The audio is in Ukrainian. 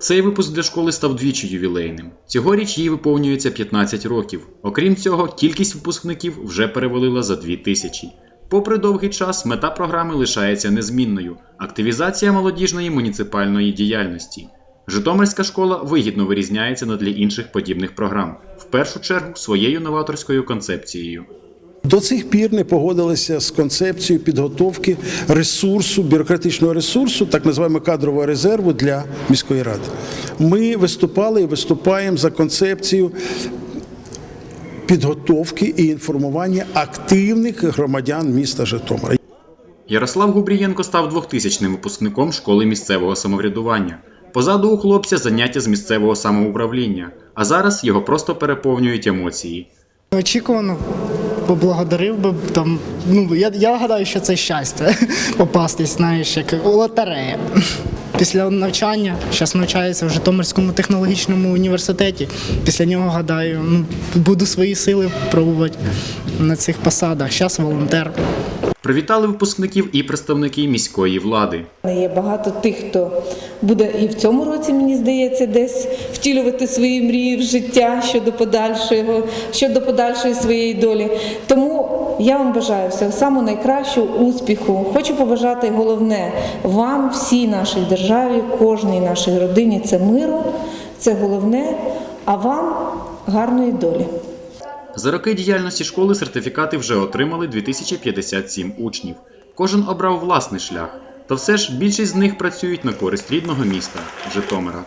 Цей випуск для школи став двічі ювілейним. Цьогоріч їй виповнюється 15 років. Окрім цього, кількість випускників вже перевалила за 2 тисячі. Попри довгий час, мета програми лишається незмінною активізація молодіжної муніципальної діяльності. Житомирська школа вигідно вирізняється на тлі інших подібних програм, в першу чергу своєю новаторською концепцією. До цих пір не погодилися з концепцією підготовки ресурсу, бюрократичного ресурсу, так називаємо кадрового резерву для міської ради. Ми виступали і виступаємо за концепцію підготовки і інформування активних громадян міста Житомира. Ярослав Губрієнко став 2000-ним випускником школи місцевого самоврядування. Позаду у хлопця заняття з місцевого самоуправління, а зараз його просто переповнюють емоції. Очікувано поблагодарив би там. Ну я, я гадаю, що це щастя попастись, знаєш, як у лотерея. Після навчання зараз навчається в Житомирському технологічному університеті. Після нього гадаю, ну буду свої сили пробувати на цих посадах. Зараз волонтер. Привітали випускників і представники міської влади. Є багато тих, хто буде і в цьому році, мені здається, десь втілювати свої мрії в життя щодо подальшого, щодо подальшої своєї долі. Тому я вам бажаю всього самого найкращого успіху. Хочу побажати головне вам, всій нашій державі, кожній нашій родині це миру, це головне, а вам гарної долі. За роки діяльності школи сертифікати вже отримали 2057 учнів. Кожен обрав власний шлях, та все ж більшість з них працюють на користь рідного міста Житомира.